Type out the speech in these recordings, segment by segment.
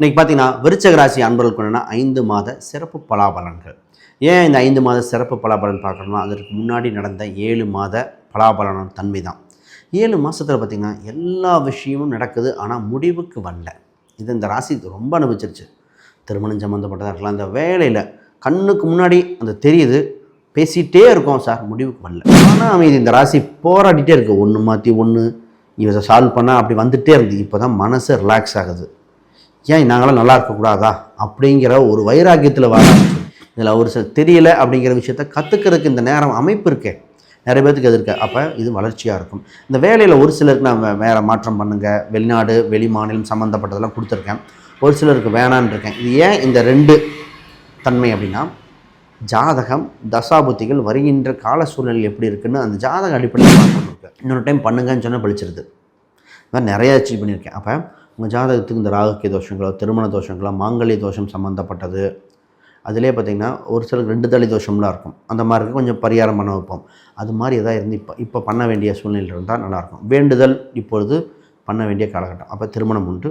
இன்னைக்கு பார்த்தீங்கன்னா விருச்சக ராசி அன்பர்களுக்குன்னா ஐந்து மாத சிறப்பு பலாபலன்கள். ஏன் இந்த ஐந்து மாத சிறப்பு பலாபலன் பார்க்கணும்னா அதற்கு முன்னாடி நடந்த ஏழு மாத பலாபலன தன்மை தான் ஏழு மாதத்தில் பார்த்திங்கன்னா எல்லா விஷயமும் நடக்குது ஆனால் முடிவுக்கு வரல. இது இந்த ராசி ரொம்ப அனுபவிச்சிருச்சு. திருமணம் சம்மந்தப்பட்டதாக இருக்கலாம் இந்த வேலையில் கண்ணுக்கு முன்னாடி அந்த தெரியுது பேசிகிட்டே இருக்கோம் சார் முடிவுக்கு வரல. ஆனால் அமைதி இந்த ராசி போராடிட்டே இருக்குது ஒன்று மாற்றி ஒன்று இதை சால்வ் பண்ணால் அப்படி வந்துகிட்டே இருந்து இப்போ தான் மனசு ரிலாக்ஸ் ஆகுது. ஏன் நாங்களாம் நல்லா இருக்கக்கூடாதா? அப்படிங்கிற ஒரு வைராக்கியத்தில் வர இதில் ஒரு சில தெரியல அப்படிங்கிற விஷயத்த கற்றுக்கிறதுக்கு இந்த நேரம் அமைப்பு இருக்கே. நிறைய பேர்த்துக்கு அது இருக்குது அப்போ இது வளர்ச்சியாக இருக்கும். இந்த வேலையில் ஒரு சிலருக்கு நான் வேறு மாற்றம் பண்ணுங்கள் வெளிநாடு வெளி மாநிலம் சம்மந்தப்பட்டதெல்லாம் கொடுத்துருக்கேன். ஒரு சிலருக்கு வேணான்னு இருக்கேன். இது ஏன் இந்த ரெண்டு தன்மை அப்படின்னா ஜாதகம் தசாபுத்திகள் வருகின்ற கால சூழ்நிலை எப்படி இருக்குன்னு அந்த ஜாதக அடிப்படையில் மாற்றம் இன்னொரு டைம் பண்ணுங்கன்னு சொன்னால் பழிச்சிருது. இந்த மாதிரி நிறையா அச்சீவ் பண்ணியிருக்கேன். அப்போ உங்கள் ஜாதகத்துக்கு இந்த ராகக்கிய தோஷங்களோ திருமண தோஷங்களோ மாங்கல்ய தோஷம் சம்மந்தப்பட்டது அதிலே பார்த்திங்கன்னா ஒரு சிலருக்கு ரெண்டு தளி தோஷம்லாம் இருக்கும். அந்த மாதிரி கொஞ்சம் பரிகாரம் பண்ண வைப்போம். அது மாதிரி எதாவது இருந்து இப்போ இப்போ பண்ண வேண்டிய சூழ்நிலை இருந்தால் நல்லாயிருக்கும். வேண்டுதல் இப்பொழுது பண்ண வேண்டிய காலகட்டம். அப்போ திருமணம் உண்டு.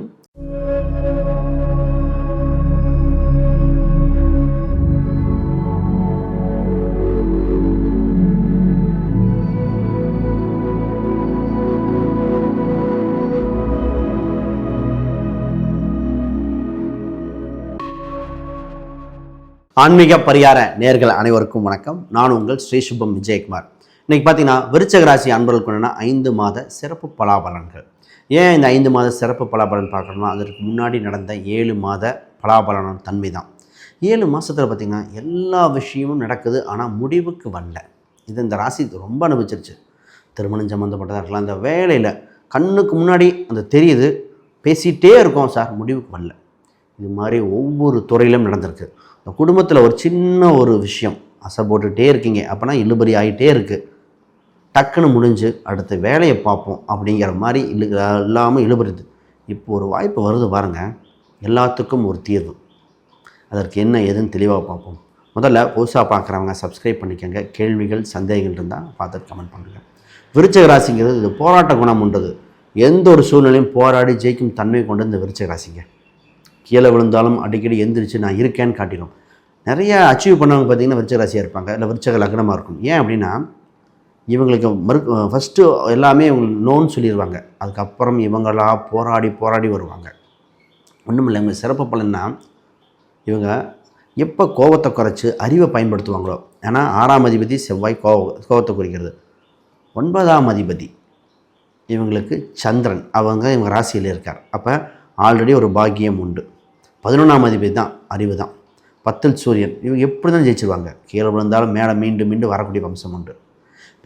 ஆன்மீக பரிகார நேர்கள் அனைவருக்கும் வணக்கம். நான் உங்கள் ஸ்ரீ சுபம் விஜயகுமார். இன்னைக்கு பார்த்தீங்கன்னா விருச்சக ராசி அன்பர்களுக்கு ஐந்து மாத சிறப்பு பலாபலன்கள். ஏன் இந்த ஐந்து மாத சிறப்பு பலாபலன் பார்க்கணும்னா அதற்கு முன்னாடி நடந்த ஏழு மாத பலாபலன தன்மை தான் ஏழு மாதத்தில் பார்த்திங்கன்னா எல்லா விஷயமும் நடக்குது ஆனால் முடிவுக்கு வரல. இது இந்த ராசி ரொம்ப அனுபவிச்சிருச்சு. திருமணம் சம்மந்தப்பட்டதாக இருக்கலாம் இந்த வேலையில் கண்ணுக்கு முன்னாடி அந்த தெரியுது பேசிகிட்டே இருக்கோம் சார் முடிவுக்கு வரல. இது மாதிரி ஒவ்வொரு துறையிலும் நடந்திருக்கு. குடும்பத்தில் ஒரு சின்ன ஒரு விஷயம் அசை போட்டுகிட்டே இருக்கீங்க. அப்போனா இழுபறி ஆகிட்டே இருக்குது டக்குன்னு முடிஞ்சு அடுத்த வேலையை பார்ப்போம் அப்படிங்கிற மாதிரி இழு இல்லாமல் இழுபறிது இப்போ ஒரு வாய்ப்பு வருது பாருங்க. எல்லாத்துக்கும் ஒரு தீர்வு. அதற்கு என்ன ஏதுன்னு தெளிவாக பார்ப்போம். முதல்ல புதுசாக பார்க்குறவங்க சப்ஸ்கிரைப் பண்ணிக்கோங்க. கேள்விகள் சந்தேகங்கள் இருந்தால் பார்த்துட்டு கமெண்ட் பண்ணுங்கள் விருச்சக ராசிங்கிறது இது போராட்ட குணம் உண்டது. எந்த ஒரு சூழ்நிலையும் போராடி ஜெயிக்கும் தன்மை கொண்டு இந்த விருச்சக ராசிங்க. கீழே விழுந்தாலும் அடிக்கடி எந்திரிச்சு நான் இருக்கேன்னு காட்டிடும். நிறைய அச்சீவ் பண்ணவங்க பார்த்தீங்கன்னா விருச்சக ராசியாக இருப்பாங்க. இல்லை விருச்சக லக்னமாக இருக்கும். ஏன் அப்படின்னா இவங்களுக்கு மறு ஃபஸ்ட்டு எல்லாமே இவங்களுக்கு நோன்னு சொல்லிடுவாங்க அதுக்கப்புறம் இவங்களா போராடி போராடி வருவாங்க. ஒன்றும் இல்லை இவங்க சிறப்பு பலன்னா இவங்க எப்போ கோபத்தை குறைச்சி அறிவை பயன்படுத்துவாங்களோ ஏன்னா ஆறாம் அதிபதி செவ்வாய் கோவ கோபத்தை குறிக்கிறது. ஒன்பதாம் அதிபதி இவங்களுக்கு சந்திரன். அவங்க இவங்க ராசியில் இருக்கார். அப்போ ஆல்ரெடி ஒரு பாக்கியம் உண்டு. பதினொன்றாம் அதிபதி தான் அறிவு தான். பத்தில் சூரியன் இவங்க எப்படி தான் ஜெயிச்சிருவாங்க? கீழே விழுந்தாலும் மேலே மீண்டும் மீண்டும் வரக்கூடிய வம்சம் உண்டு.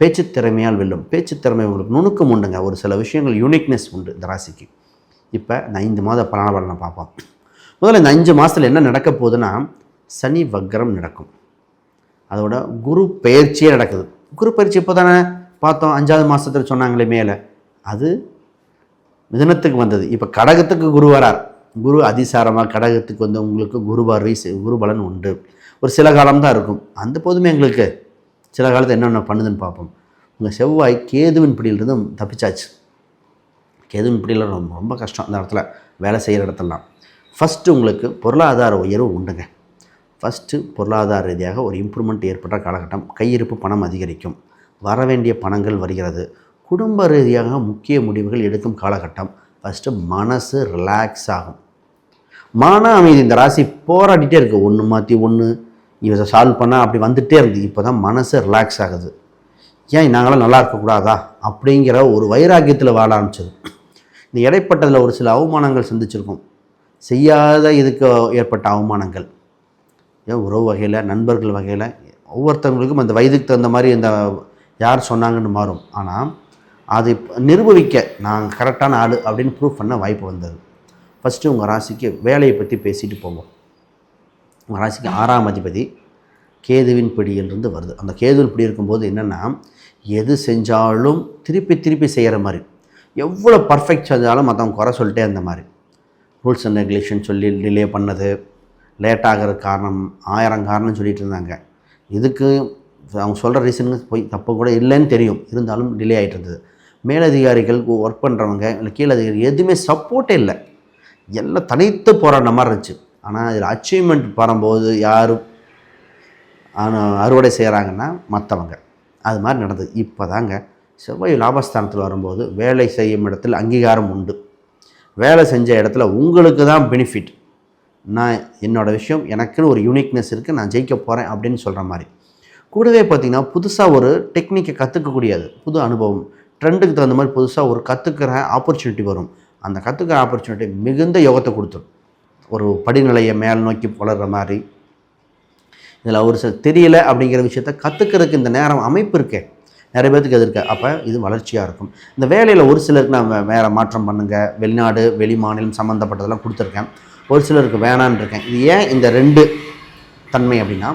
பேச்சு திறமையால் வெல்லும். பேச்சு திறமை உங்களுக்கு நுணுக்கம் உண்டுங்க. ஒரு சில விஷயங்கள் யூனிக்னஸ் உண்டு இந்த ராசிக்கு. இப்போ இந்த ஐந்து மாத பலன பலனை பார்ப்போம். முதல்ல இந்த அஞ்சு மாதத்தில் என்ன நடக்க போகுதுன்னா சனி வக்ரம் நடக்கும். அதோட குரு பயிற்சியே நடக்குது. குரு பயிற்சி இப்போ தானே பார்த்தோம்? அஞ்சாவது மாதத்தில் சொன்னாங்களே மேலே. அது மிதனத்துக்கு வந்தது. இப்போ கடகத்துக்கு குரு வரார். குரு அதிசாரமாக கடகத்துக்கு வந்து உங்களுக்கு குரு பார்வை குரு பலன் உண்டு. ஒரு சில காலம் தான் இருக்கும். அந்த போதுமே எங்களுக்கு சில காலத்தில் என்னென்ன பண்ணுதுன்னு பார்ப்போம். உங்கள் செவ்வாய் கேதுவின் பிடியிலிருந்து தப்பிச்சாச்சு. கேதுவின் பிடியில் ரொம்ப ரொம்ப கஷ்டம் அந்த இடத்துல வேலை செய்கிற இடத்துலலாம். ஃபஸ்ட்டு உங்களுக்கு பொருளாதார உயர்வு உண்டுங்க. ஃபஸ்ட்டு பொருளாதார ரீதியாக ஒரு இம்ப்ரூவ்மெண்ட் ஏற்பட்ட காலகட்டம். கையிருப்பு பணம் அதிகரிக்கும். வர வேண்டிய பணங்கள் வருகிறது. குடும்ப ரீதியாக முக்கிய முடிவுகள் எடுக்கும் காலகட்டம். ஃபஸ்ட்டு மனசு ரிலாக்ஸ் ஆகும். மன அமைதி இந்த ராசி போராடிட்டே இருக்குது ஒன்று மாற்றி ஒன்று இதை சால்வ் பண்ணால் அப்படி வந்துகிட்டே இருந்து இப்போ தான் மனசு ரிலாக்ஸ் ஆகுது. ஏன் நாங்களாம் நல்லா இருக்கக்கூடாதா? அப்படிங்கிற ஒரு வைராக்கியத்தில் வாழ ஆரம்பிச்சது. இந்த இடைப்பட்டதில் ஒரு சில அவமானங்கள் சந்திச்சிருக்கோம். செய்யாத இதுக்கு ஏற்பட்ட அவமானங்கள். ஏன் உறவு வகையில் நண்பர்கள் வகையில் ஒவ்வொருத்தவங்களுக்கும் அந்த வயதுக்கு தகுந்த மாதிரி இந்த யார் சொன்னாங்கன்னு மாறும். ஆனால் அது நிரூபிக்க நான் கரெக்டான ஆள் அப்படின்னு ப்ரூவ் பண்ண வாய்ப்பு வந்தது. ஃபஸ்ட்டு உங்கள் ராசிக்கு வேலையை பற்றி பேசிட்டு போவோம். உங்கள் ராசிக்கு ஆறாம் அதிபதி கேதுவின் பிடியிலிருந்து வருது. அந்த கேதுவின் பிடி இருக்கும்போது என்னென்னா எது செஞ்சாலும் திருப்பி திருப்பி செய்கிற மாதிரி. எவ்வளோ பர்ஃபெக்ட் செஞ்சாலும் மற்றவங்க குறை சொல்லிட்டே அந்த மாதிரி. ரூல்ஸ் அண்ட் ரெகுலேஷன் சொல்லி டிலே பண்ணது. லேட் ஆகிற காரணம் ஆயிரம் காரணம் சொல்லிட்டு இருந்தாங்க. இதுக்கு அவங்க சொல்கிற ரீசனுக்கு போய் தப்பு கூட இல்லைன்னு தெரியும். இருந்தாலும் டிலே ஆகிட்டு இருந்தது. மேலதிகாரிகள் ஒர்க் பண்ணுறவங்க இல்லை கீழதிகாரி எதுவுமே சப்போர்ட்டே இல்லை. எல்லாம் தனித்து போராடின மாதிரி இருந்துச்சு. ஆனால் இதில் அச்சீவ்மெண்ட் வரும்போது யாரும் அறுவடை செய்கிறாங்கன்னா மற்றவங்க அது மாதிரி நடந்தது. இப்போ தாங்க செவ்வாய் லாபஸ்தானத்தில் வரும்போது வேலை செய்யும் இடத்தில் அங்கீகாரம் உண்டு. வேலை செஞ்ச இடத்துல உங்களுக்கு தான் பெனிஃபிட் நான் என்னோடய விஷயம் எனக்குன்னு ஒரு யூனிக்னஸ் இருக்குது நான் ஜெயிக்க போகிறேன் அப்படின்னு சொல்கிற மாதிரி. கூடவே பார்த்தீங்கன்னா புதுசாக ஒரு டெக்னிக்கை கற்றுக்கக்கூடியது புது அனுபவம். ட்ரெண்டுக்கு தகுந்த மாதிரி புதுசாக ஒரு கற்றுக்கிற ஆப்பர்ச்சுனிட்டி வரும். அந்த கற்றுக்கிற ஆப்பர்ச்சுனிட்டி மிகுந்த யோகத்தை கொடுத்துரும். ஒரு படிநிலையை மேல் நோக்கி வளர்கிற மாதிரி. இதில் ஒரு சில தெரியல அப்படிங்கிற விஷயத்த கற்றுக்கிறதுக்கு இந்த நேரம் அமைப்பு இருக்கே. நிறைய பேர்த்துக்கு அது இருக்கு. அப்போ இது வளர்ச்சியாக இருக்கும். இந்த வேலையில் ஒரு சிலருக்கு நான் வேறு மாற்றம் பண்ணுங்கள் வெளிநாடு வெளி மாநிலம் சம்மந்தப்பட்டதெல்லாம் கொடுத்துருக்கேன். ஒரு சிலருக்கு வேணான்னு இருக்கேன். இது ஏன் இந்த ரெண்டு தன்மை அப்படின்னா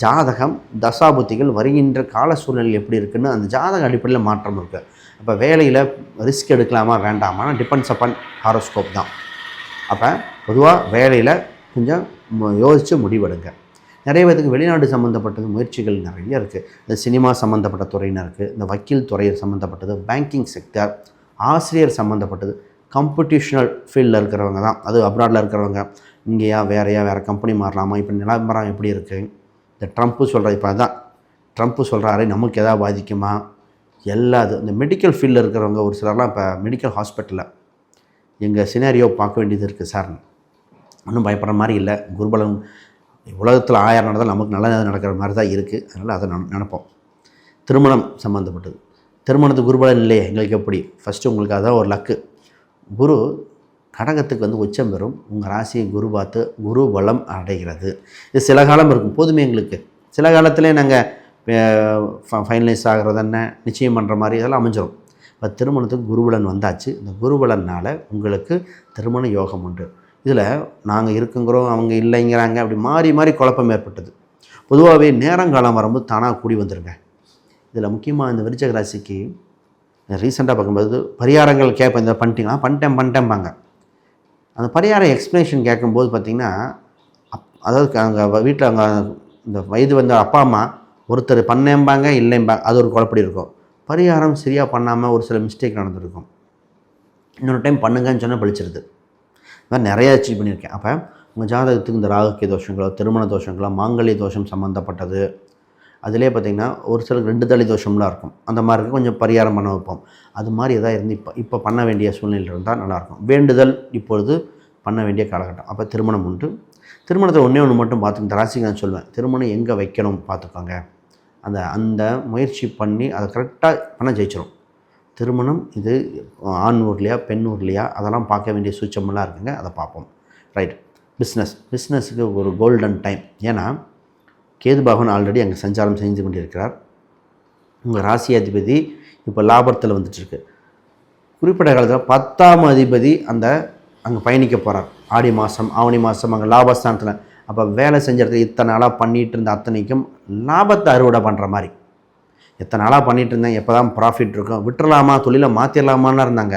ஜாதகம் தசாபுத்திகள் வருகின்ற கால சூழ்நிலை எப்படி இருக்குன்னு அந்த ஜாதக அடிப்படையில் மாற்றம் இருக்குது அப்போ வேலையில் ரிஸ்க் எடுக்கலாமா வேண்டாமா டிபெண்ட்ஸ் அப்பான் ஹாரோஸ்கோப் தான். அப்போ பொதுவாக வேலையில் கொஞ்சம் யோசித்து முடிவெடுங்க. நிறைய பேருக்கு வெளிநாடு சம்மந்தப்பட்டது முயற்சிகள் நிறைய இருக்குது இந்த சினிமா சம்மந்தப்பட்ட துறையினருக்கு இந்த வக்கீல் துறை சம்மந்தப்பட்டது பேங்கிங் செக்டர் ஆசிரியர் சம்மந்தப்பட்டது காம்படிஷனல் ஃபீல்டில் இருக்கிறவங்க தான். அது அப்ராடில் இருக்கிறவங்க. இங்கேயா வேறையா வேறு கம்பெனி மாறலாமா? இப்போ நிலவரம் எப்படி இருக்குது இந்த ட்ரம்ப்பு சொல்கிற இப்போ அதான். ட்ரம்ப்பு சொல்கிறாரு நமக்கு எதாவது பாதிக்குமா? எல்லா இது இந்த மெடிக்கல் ஃபீல்டில் இருக்கிறவங்க ஒரு சிலர்லாம் இப்போ மெடிக்கல் ஹாஸ்பிட்டலில். எங்கள் சினாரியோ பார்க்க வேண்டியது இருக்குது சார். ஒன்றும் பயப்படுற மாதிரி இல்லை. குருபலம் உலகத்தில் ஆயிரம் நடந்தால் நமக்கு நல்லது நடக்கிற மாதிரி தான் இருக்குது அதனால் அதை நம் நினைப்போம். திருமணம் சம்மந்தப்பட்டது திருமணத்துக்கு குருபலன் இல்லையே. எங்களுக்கு எப்படி? ஃபஸ்ட்டு உங்களுக்கு அதான் ஒரு லக்கு குரு கடகத்துக்கு வந்து உச்சம் பெறும். உங்கள் ராசியை குரு பார்த்து குரு பலம் அடைகிறது. இது சில காலம் இருக்கும். போதுமே எங்களுக்கு. சில காலத்திலே நாங்கள் ஃபைனலைஸ் ஆகிறது என்ன நிச்சயம் பண்ணுற மாதிரி இதெல்லாம் அமைஞ்சிடும் இப்போ திருமணத்துக்கு குருபலன் வந்தாச்சு. இந்த குருபலனால் உங்களுக்கு திருமண யோகம் உண்டு. இதில் நாங்கள் இருக்குங்கிறோம் அவங்க இல்லைங்கிறாங்க அப்படி மாறி மாறி குழப்பம் ஏற்பட்டது. பொதுவாகவே நேரங்காலம் வரும்போது தானாக கூடி வந்துடுங்க இதில் முக்கியமாக இந்த விருச்சக ராசிக்கு ரீசெண்டாக பார்க்கும்போது பரிகாரங்கள் கேட்பேன் இந்த பண்ணிட்டீங்களா? பண்ணிட்டேன் பண்ணிட்டேன்பாங்க. அந்த பரிகாரம் எக்ஸ்ப்ளனேஷன் கேட்கும்போது பார்த்திங்கன்னா அப் அதாவது அங்கே வீட்டில் அங்கே இந்த வயது வந்த அப்பா அம்மா ஒருத்தர் பண்ணேம்பாங்க இல்லைம்பாங்க அது ஒரு குழப்படி இருக்கும். பரிகாரம் சரியாக பண்ணாமல் ஒரு சில மிஸ்டேக் நடந்திருக்கும். இன்னொரு டைம் பண்ணுங்கன்னு சொன்னால் பழிச்சிருது. இது நிறைய அச்சீவ் பண்ணியிருக்கேன். அப்போ உங்கள் ஜாதகத்துக்கு இந்த ராகுக்கிய தோஷங்களோ திருமண தோஷங்களோ மாங்கல்ய தோஷம் சம்மந்தப்பட்டது அதிலே பார்த்திங்கன்னா ஒரு சிலருக்கு ரெண்டு தலை தோஷம்லாம் இருக்கும். அந்த மாதிரி கொஞ்சம் பரிகாரம் பண்ண வைப்போம். அது மாதிரி எதாவது இருந்து இப்போ இப்போ பண்ண வேண்டிய சூழ்நிலை இருந்தால் நல்லாயிருக்கும். வேண்டுதல் இப்பொழுது பண்ண வேண்டிய காலகட்டம். அப்போ திருமணம் உண்டு. திருமணத்தை ஒன்றே ஒன்று மட்டும் பார்த்து ராசிக்கு நான் சொல்லுவேன் திருமணம் எங்கே வைக்கணும் பார்த்துக்கோங்க. அந்த அந்த முயற்சி பண்ணி அதை கரெக்டாக பண்ண ஜெயிச்சிடும் திருமணம் இது ஆண் ஊர்லையா பெண் ஊர்லையா அதெல்லாம் பார்க்க வேண்டிய சூச்சமெல்லாம் இருக்குங்க. அதை பார்ப்போம். ரைட் பிஸ்னஸ் பிஸ்னஸுக்கு ஒரு கோல்டன் டைம் ஏன்னா கேது பகவான் ஆல்ரெடி அங்கே சஞ்சாரம் செஞ்சு கொண்டிருக்கிறார். உங்கள் ராசி அதிபதி இப்போ லாபத்தில் வந்துட்டுருக்கு. குறிப்பிட்ட காலத்தில் பத்தாம் அதிபதி அந்த அங்கே பயணிக்க போகிறார் ஆடி மாதம் ஆவணி மாதம் அங்கே லாபஸ்தானத்தில். அப்போ வேலை செஞ்ச இடத்துல இத்தனை நாளாக பண்ணிகிட்டு இருந்த அத்தனைக்கும் லாபத்தை அறுவடை பண்ணுற மாதிரி. எத்தனை நாளாக பண்ணிகிட்டு இருந்தேன் எப்போ தான் ப்ராஃபிட் இருக்கும் விட்டுறலாமா தொழிலை மாற்றிடலாமான்னு இருந்தாங்க.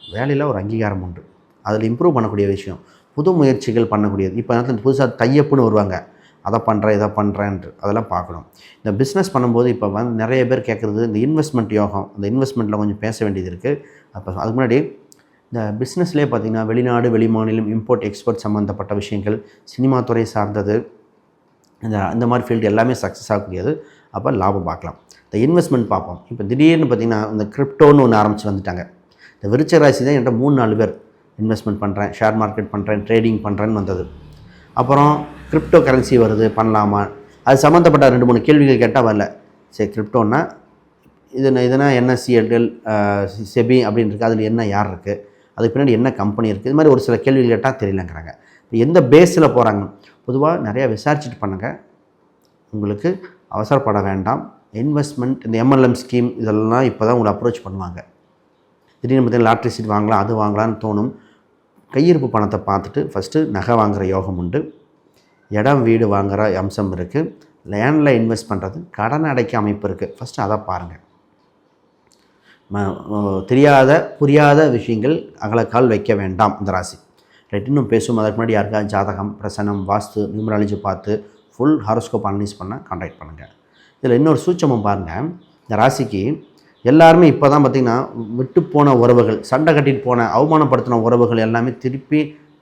வேலையில் ஒரு அங்கீகாரம் உண்டு. அதில் இம்ப்ரூவ் பண்ணக்கூடிய விஷயம். புது முயற்சிகள் பண்ணக்கூடியது. இப்போ நேரத்தில் புதுசாக தையப்புன்னு வருவாங்க. அதை பண்ணுறேன் இதை பண்ணுறேன்ட்டு அதெல்லாம் பார்க்கணும். இந்த பிஸ்னஸ் பண்ணும்போது இப்போ வந்து நிறைய பேர் கேட்குறது இந்த இன்வெஸ்ட்மெண்ட் யோகம் இந்த இன்வெஸ்ட்மெண்ட்டில் கொஞ்சம் பேச வேண்டியது இருக்குது அப்போ அதுக்கு முன்னாடி இந்த பிஸ்னஸ்லேயே பார்த்திங்கன்னா வெளிநாடு வெளிமாநிலம் இம்போர்ட் எக்ஸ்போர்ட் சம்மந்தப்பட்ட விஷயங்கள் சினிமா துறை சார்ந்தது இந்த இந்த மாதிரி ஃபீல்டு எல்லாமே சக்ஸஸ் ஆகக்கூடியது. அப்போ லாபம் பார்க்கலாம். இந்த இன்வெஸ்ட்மெண்ட் பார்ப்போம். இப்போ திடீர்னு பார்த்திங்கன்னா இந்த கிரிப்டோன்னு ஒன்று ஆரம்பித்து வந்துட்டாங்க. இந்த விருச்ச ராசி தான் என்கிட்ட மூணு நாலு பேர் இன்வெஸ்ட்மெண்ட் பண்ணுறேன் ஷேர் மார்க்கெட் பண்ணுறேன் ட்ரேடிங் பண்ணுறேன்னு வந்தது. அப்புறம் கிரிப்டோ கரன்சி வருது பண்ணலாமா? அது சம்மந்தப்பட்ட ரெண்டு மூணு கேள்விகள் கேட்டால் வரல. சரி கிரிப்டோன்னா இது இதுனா என்ன சிஎல்எல் செபி அப்படின்னு இருக்குது அதில் என்ன யார் இருக்குது அதுக்கு பின்னாடி என்ன கம்பெனி இருக்குது இது மாதிரி ஒரு சில கேள்விகள் கேட்டால் தெரியலங்கிறாங்க. இப்போ எந்த பேஸில் போகிறாங்க பொதுவாக நிறையா விசாரிச்சுட்டு பண்ணுங்கள் உங்களுக்கு அவசரப்பட வேண்டாம். இன்வெஸ்ட்மெண்ட் இந்த எம்எல்எம் ஸ்கீம் இதெல்லாம் இப்போ தான் உங்களை அப்ரோச் பண்ணுவாங்க. திடீர்னு பார்த்தீங்கன்னா லாட்ரி சீட் வாங்கலாம் அது வாங்கலாம்னு தோணும். கையிருப்பு பணத்தை பார்த்துட்டு ஃபஸ்ட்டு நகை வாங்குகிற யோகம் உண்டு. இடம் வீடு வாங்குகிற அம்சம் இருக்குது லேண்டில் இன்வெஸ்ட் பண்ணுறது கடன் அடைக்க அமைப்பு இருக்குது ஃபஸ்ட்டு அதை பாருங்கள் தெரியாத புரியாத விஷயங்கள் அகலக்கால் வைக்க வேண்டாம் இந்த ராசி. ரைட் இன்னும் பேசும் அதற்கு முன்னாடி யாருக்காவது ஜாதகம் பிரசனம் வாஸ்து நியூமராலஜி பார்த்து ஃபுல் ஹாரோஸ்கோப் அனலைஸ் பண்ண கான்டாக்ட் பண்ணுங்கள் இதில் இன்னொரு சூட்சமம் பாருங்கள் இந்த ராசிக்கு எல்லாருமே இப்போ தான் பார்த்திங்கன்னா விட்டு போன உறவுகள் சண்டை கட்டிட்டு போன அவமானப்படுத்தின உறவுகள் எல்லாமே திருப்பி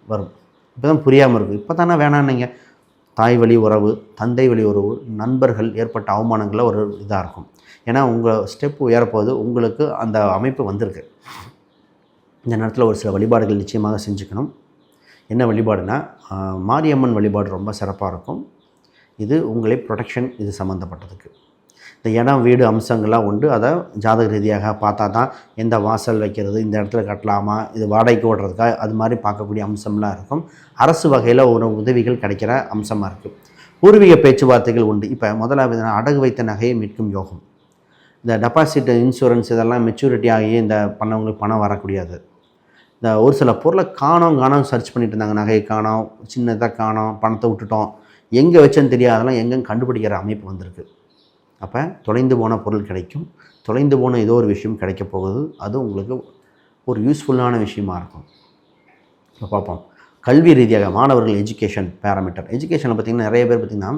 வரும். இப்போ தான் புரியாமல் இருக்குது இப்போ தானே வேணான்னீங்க தாய் வழி உறவு தந்தை வழி உறவு நண்பர்கள் ஏற்பட்ட அவமானங்களில் ஒரு இதாக இருக்கும். ஏன்னா உங்கள் ஸ்டெப் உயரப்போது உங்களுக்கு அந்த அமைப்பு வந்திருக்கு. இந்த நேரத்தில் ஒரு சில வழிபாடுகள் நிச்சயமாக செஞ்சுக்கணும். என்ன வழிபாடுனா மாரியம்மன் வழிபாடு ரொம்ப சிறப்பாக இருக்கும். இது உங்களை ப்ரொடெக்ஷன் இது சம்மந்தப்பட்டதுக்கு இந்த இடம் வீடு அம்சங்கள்லாம் உண்டு. அதை ஜாதக ரீதியாக பார்த்தா தான் எந்த வாசல் வைக்கிறது இந்த இடத்துல கட்டலாமா இது வாடகைக்கு ஓடுறதுக்கா அது மாதிரி பார்க்கக்கூடிய அம்சம்லாம் இருக்கும். அரசு வகையில் ஒரு உதவிகள் கிடைக்கிற அம்சமாக இருக்குது பூர்வீக பேச்சுவார்த்தைகள் உண்டு. இப்போ முதலாவது அடகு வைத்த நகையை மீட்கும் யோகம். இந்த டெபாசிட் இன்சூரன்ஸ் இதெல்லாம் மெச்சூரிட்டி ஆகி இந்த பண்ணவங்களுக்கு பணம் வரக்கூடியது. இந்த ஒரு சில பொருளை காணோம் காணோம் சர்ச் பண்ணிட்டு இருந்தாங்க. நகையை காணோம் சின்னதாக காணோம் பணத்தை விட்டுட்டோம். எங்கே வச்சேன்னு தெரியாதெல்லாம் எங்கேயும் கண்டுபிடிக்கிற அமைப்பு வந்திருக்கு. அப்போ தொலைந்து போன பொருள் கிடைக்கும். தொலைந்து போன ஏதோ ஒரு விஷயம் கிடைக்க போகுது. அது உங்களுக்கு ஒரு யூஸ்ஃபுல்லான விஷயமா இருக்கும். இப்போ பார்ப்போம். கல்வி ரீதியாக மாணவர்கள் எஜுகேஷன் பேராமீட்டர் எஜுகேஷனில் பார்த்திங்கன்னா நிறைய பேர் பார்த்திங்கன்னா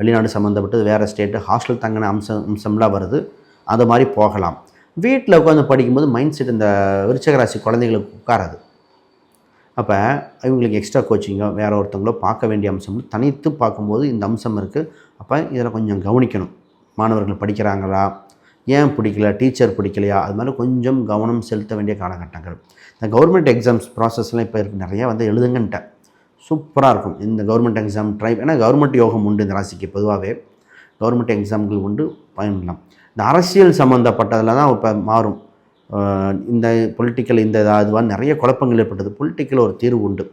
வெளிநாடு சம்மந்தப்பட்டது வேறு ஸ்டேட்டு ஹாஸ்டல் தங்கின அம்சம் அம்சம்லாம் வருது. அது மாதிரி போகலாம். வீட்டில் உட்காந்து படிக்கும்போது மைண்ட் செட் இந்த விருச்சகராசி குழந்தைங்களுக்கு உட்காராது. அப்போ இவங்களுக்கு எக்ஸ்ட்ரா கோச்சிங்கோ வேறு ஒருத்தவங்களோ பார்க்க வேண்டிய அம்சம் தனித்து பார்க்கும்போது இந்த அம்சம் இருக்குது அப்போ இதில் கொஞ்சம் கவனிக்கணும். மாணவர்கள் படிக்கிறாங்களா? ஏன் பிடிக்கல? டீச்சர் பிடிக்கலையா? அது மாதிரி கொஞ்சம் கவனம் செலுத்த வேண்டிய காலகட்டங்கள். இந்த கவர்மெண்ட் எக்ஸாம்ஸ் ப்ராசஸ்லாம் இப்போ இருக்குது நிறையா வந்து எழுதுங்கன்ட்டேன் சூப்பராக இருக்கும். இந்த கவர்மெண்ட் எக்ஸாம் ட்ரை ஏன்னா கவர்மெண்ட் யோகம் உண்டு இந்த ராசிக்கு பொதுவாகவே கவர்மெண்ட் எக்ஸாம்கள் உண்டு பயன்படலாம் இந்த அரசியல் சம்மந்தப்பட்டதில் தான் இப்போ மாறும். இந்த பொலிட்டிக்கல் இந்த அதுவாக நிறைய குழப்பங்கள் ஏற்பட்டது. பொலிட்டிக்கல் ஒரு தீர்வு உண்டு.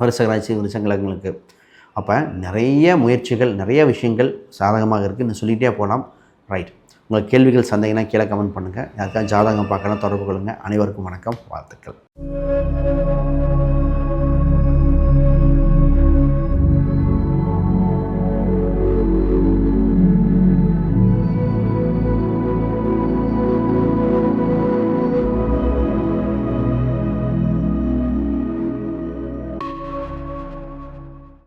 வருஷ ராசி வருஷங்களுக்கு. அப்போ நிறைய முயற்சிகள் நிறைய விஷயங்கள் சாதகமாக இருக்குன்னு சொல்லிகிட்டே போகலாம் ரைட் உங்கள் கேள்விகள் சந்தேகம்னா கீழே கமெண்ட் பண்ணுங்கள் யாருக்காவது ஜாதகம் பார்க்கணும் தொடர்பு கொள்ளுங்கள் அனைவருக்கும் வணக்கம். வாழ்த்துக்கள்.